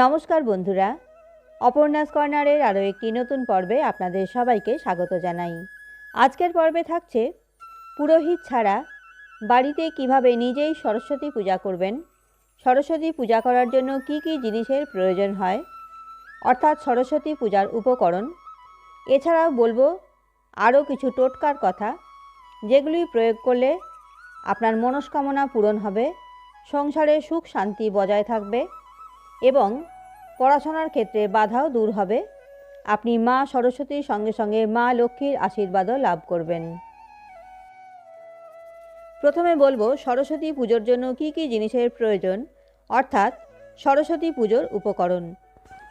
নমস্কার বন্ধুরা। অপর্ণাস কর্নারের আরও একটি নতুন পর্বে আপনাদের সবাইকে স্বাগত জানাই। আজকের পর্বে থাকছে, পুরোহিত ছাড়া বাড়িতে কীভাবে নিজেই সরস্বতী পূজা করবেন, সরস্বতী পূজা করার জন্য কি কি জিনিসের প্রয়োজন হয়, অর্থাৎ সরস্বতী পূজার উপকরণ। এছাড়াও বলব, আরও কিছু টোটকার কথা, যেগুলি প্রয়োগ করলে আপনার মনস্কামনা পূরণ হবে, সংসারে সুখ শান্তি বজায় থাকবে এবং পড়াশোনার ক্ষেত্রে বাধাও দূর হবে। আপনি মা সরস্বতীর সঙ্গে সঙ্গে মা লক্ষ্মীর আশীর্বাদও লাভ করবেন। প্রথমে বলব সরস্বতী পুজোর জন্য কি কি জিনিসের প্রয়োজন, অর্থাৎ সরস্বতী পুজোর উপকরণ।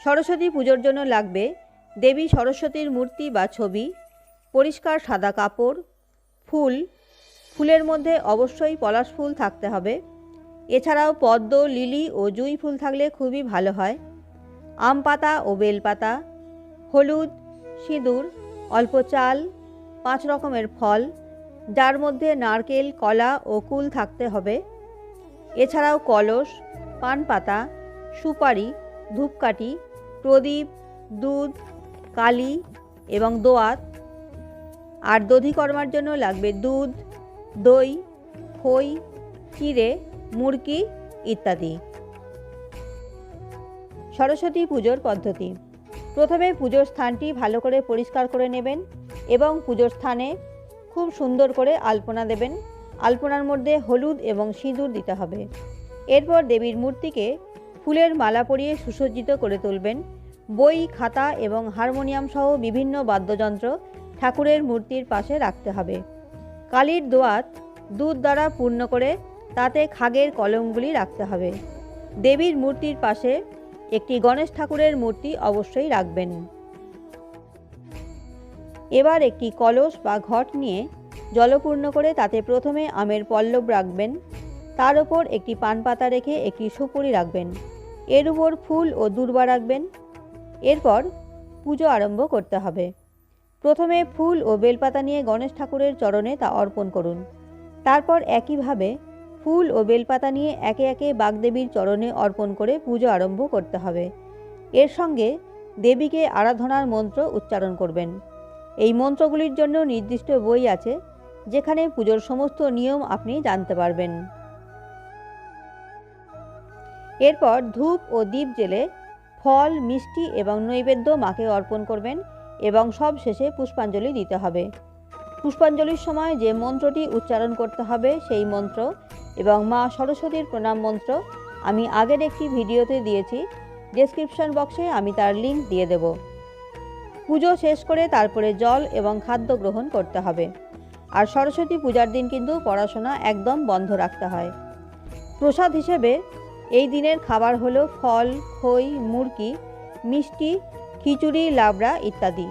সরস্বতী পুজোর জন্য লাগবে দেবী সরস্বতীর মূর্তি বা ছবি, পরিষ্কার সাদা কাপড়, ফুল। ফুলের মধ্যে অবশ্যই পলাশ ফুল থাকতে হবে। এছাড়াও পদ্ম, লিলি ও জুঁই ফুল থাকলে খুবই ভালো হয়। আম পাতা ও বেল পাতা, হলুদ, সিঁদুর, অল্প চাল, পাঁচ রকমের ফল, যার মধ্যে নারকেল, কলা ও কুল থাকতে হবে। এছাড়াও কলস, পান পাতা, সুপারি, ধূপকাঠি, প্রদীপ, দুধ, কালি এবং দোয়াত। আর দধিকর্মার জন্য লাগবে দুধ, দই, খই চিড়ে মুরগি ইত্যাদি। সরস্বতী পুজোর পদ্ধতি। প্রথমে পুজোর স্থানটি ভালো করে পরিষ্কার করে নেবেন এবং পুজোর স্থানে খুব সুন্দর করে আলপনা দেবেন। আলপনার মধ্যে হলুদ এবং সিঁদুর দিতে হবে। এরপর দেবীর মূর্তিকে ফুলের মালা পরিয়ে সুসজ্জিত করে তুলবেন। বই, খাতা এবং হারমোনিয়াম সহ বিভিন্ন বাদ্যযন্ত্র ঠাকুরের মূর্তির পাশে রাখতে হবে। কালির দোয়াত দুধ দ্বারা পূর্ণ করে তাতে খাগের কলমগুলি রাখতে হবে। দেবীর মূর্তির পাশে একটি গণেশ ঠাকুরের মূর্তি অবশ্যই রাখবেন। এবার একটি কলস বা ঘট নিয়ে জলপূর্ণ করে তাতে প্রথমে আমের পল্লব রাখবেন। তার ওপর একটি পান পাতা রেখে একটি সুপুরি রাখবেন। এর উপর ফুল ও দূর্বা রাখবেন। এরপর পুজো আরম্ভ করতে হবে। প্রথমে ফুল ও বেলপাতা নিয়ে গণেশ ঠাকুরের চরণে তা অর্পণ করুন। তারপর একইভাবে ফুল ও বেলপাতা নিয়ে একে একে বাগদেবীর চরণে অর্পণ করে পুজো আরম্ভ করতে হবে। এর সঙ্গে দেবীকে আরাধনার মন্ত্র উচ্চারণ করবেন। এই মন্ত্রগুলির জন্য নির্দিষ্ট বই আছে, যেখানে পুজোর সমস্ত নিয়ম আপনি জানতে পারবেন। এরপর ধূপ ও দীপ জেলে ফল, মিষ্টি এবং নৈবেদ্য মাকে অর্পণ করবেন এবং সব শেষে পুষ্পাঞ্জলি দিতে হবে। পুষ্পাঞ্জলির সময় যে মন্ত্রটি উচ্চারণ করতে হবে, সেই মন্ত্র এবং মা সরস্বতীর প্রণাম মন্ত্র আমি আগের একটি ভিডিওতে দিয়েছি ডেসক্রিপশন বক্সে আমি তার লিঙ্ক দিয়ে দেব। পুজো শেষ করে তারপরে জল এবং খাদ্য গ্রহণ করতে হবে। আর সরস্বতী পূজার দিন কিন্তু পড়াশোনা একদম বন্ধ রাখতে হয়। প্রসাদ হিসেবে এই দিনের খাবার হলো ফল, খই মুরকি মিষ্টি, খিচুড়ি, লাবড়া ইত্যাদি।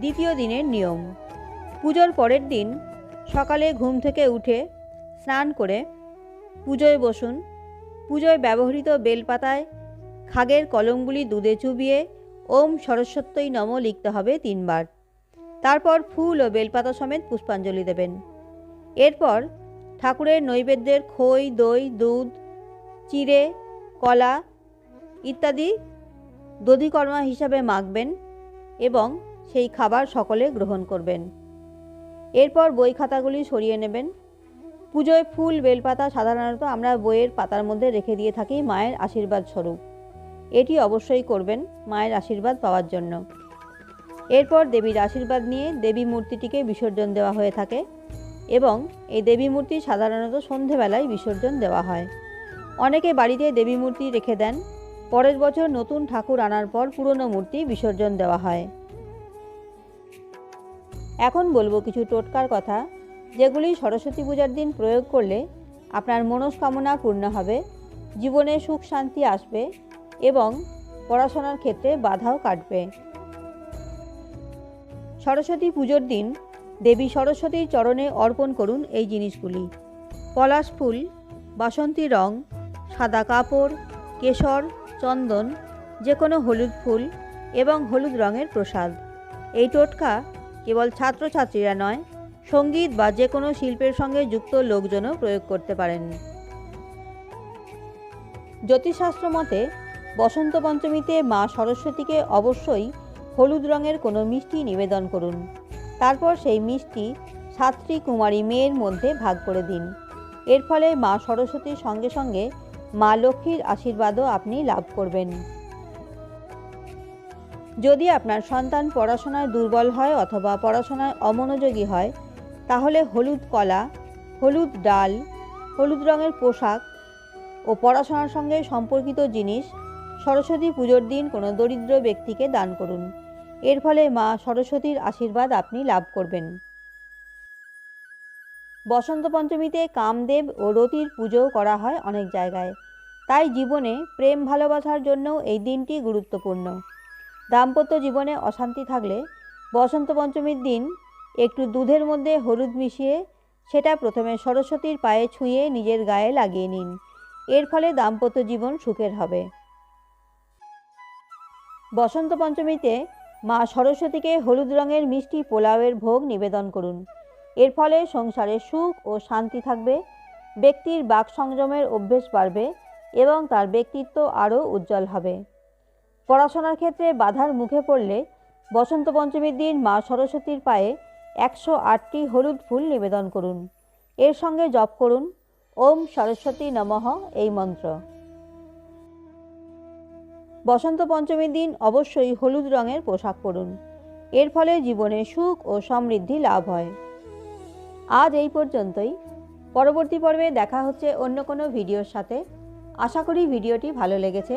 দ্বিতীয় দিনের নিয়ম। পুজোর পরের দিন সকালে ঘুম থেকে উঠে স্নান করে পুজোয় বসুন। পুজোয় ব্যবহৃত বেলপাতায় খাগের কলমগুলি দুধে চুবিয়ে ওম সরস্বত্যই নম লিখতে হবে তিনবার। তারপর ফুল ও বেলপাতা সমেত পুষ্পাঞ্জলি দেবেন। এরপর ঠাকুরের নৈবেদ্যের খই, দই, দুধ, চিড়ে, কলা ইত্যাদি দধিকর্মা হিসাবে মাখবেন এবং সেই খাবার সকলে গ্রহণ করবেন। এরপর বই খাতাগুলি সরিয়ে নেবেন। পুজোয় ফুল, বেলপাতা সাধারণত আমরা বইয়ের পাতার মধ্যে রেখে দিয়ে থাকি মায়ের আশীর্বাদ স্বরূপ। এটি অবশ্যই করবেন মায়ের আশীর্বাদ পাওয়ার জন্য। এরপর দেবীর আশীর্বাদ নিয়ে দেবী মূর্তিটিকে বিসর্জন দেওয়া হয়ে থাকে এবং এই দেবী মূর্তি সাধারণত সন্ধেবেলায় বিসর্জন দেওয়া হয়। অনেকে বাড়িতে দেবী মূর্তি রেখে দেন। পরের বছর নতুন ঠাকুর আনার পর পুরনো মূর্তি বিসর্জন দেওয়া হয়। এখন বলব কিছু টোটকার কথা, যেগুলি সরস্বতী পূজার দিন প্রয়োগ করলে আপনার মনস্কামনা পূর্ণ হবে, জীবনে সুখ শান্তি আসবে এবং পড়াশোনার ক্ষেত্রে বাধাও কাটবে। সরস্বতী পুজোর দিন দেবী সরস্বতীর চরণে অর্পণ করুন এই জিনিসগুলি। পলাশ ফুল, বাসন্তী রং, সাদা কাপড়, কেশর, চন্দন যে কোনো হলুদ ফুল এবং হলুদ রঙের প্রসাদ। এই টোটকা কেবল ছাত্রছাত্রীরা নয়, সংগীত বা যে কোনো শিল্পের সঙ্গে যুক্ত লোকজনও প্রয়োগ করতে পারেন। জ্যোতিষশাস্ত্র মতে, বসন্ত পঞ্চমীতে মা সরস্বতীকে অবশ্যই হলুদ রঙের কোনো মিষ্টি নিবেদন করুন। তারপর সেই মিষ্টি সাতটি কুমারী মেয়ের মধ্যে ভাগ করে দিন। এর ফলে মা সরস্বতীর সঙ্গে সঙ্গে মা লক্ষ্মীর আশীর্বাদও আপনি লাভ করবেন। যদি আপনার সন্তান পড়াশোনায় দুর্বল হয় অথবা পড়াশোনায় অমনোযোগী হয়, তাহলে হলুদ কলা, হলুদ ডাল, হলুদ রঙের পোশাক ও পড়াশোনার সঙ্গে সম্পর্কিত জিনিস সরস্বতী পুজোর দিন কোনো দরিদ্র ব্যক্তিকে দান করুন। এর ফলে মা সরস্বতীর আশীর্বাদ আপনি লাভ করবেন। বসন্ত পঞ্চমীতে কামদেব ও রতির পুজোও করা হয় অনেক জায়গায়। তাই জীবনে প্রেম ভালোবাসার জন্যও এই দিনটি গুরুত্বপূর্ণ। দাম্পত্য জীবনে অশান্তি থাকলে বসন্ত পঞ্চমীর দিন একটু দুধের মধ্যে হলুদ মিশিয়ে সেটা প্রথমে সরস্বতীর পায়ে ছুঁয়ে নিজের গায়ে লাগিয়ে নিন। এর ফলে দাম্পত্য জীবন সুখের হবে। বসন্ত পঞ্চমীতে মা সরস্বতীকে হলুদ রঙের মিষ্টি পোলাওয়ের ভোগ নিবেদন করুন। এর ফলে সংসারে সুখ ও শান্তি থাকবে, ব্যক্তির বাক সংযমের অভ্যেস বাড়বে এবং তার ব্যক্তিত্ব আরও উজ্জ্বল হবে। পড়াশোনার ক্ষেত্রে বাধার মুখে পড়লে বসন্ত পঞ্চমীর দিন মা সরস্বতীর পায়ে একশো আটটি হলুদ ফুল নিবেদন করুন। এর সঙ্গে জপ করুন। ওম সরস্বতী নমঃ এই মন্ত্র। বসন্ত পঞ্চমীর দিন অবশ্যই হলুদ রঙের পোশাক পরুন। এর ফলে জীবনে সুখ ও সমৃদ্ধি লাভ হয়। আজ এই পর্যন্তই। পরবর্তী পর্বে দেখা হচ্ছে অন্য কোনো ভিডিওর সাথে। আশা করি ভিডিওটি ভালো লেগেছে।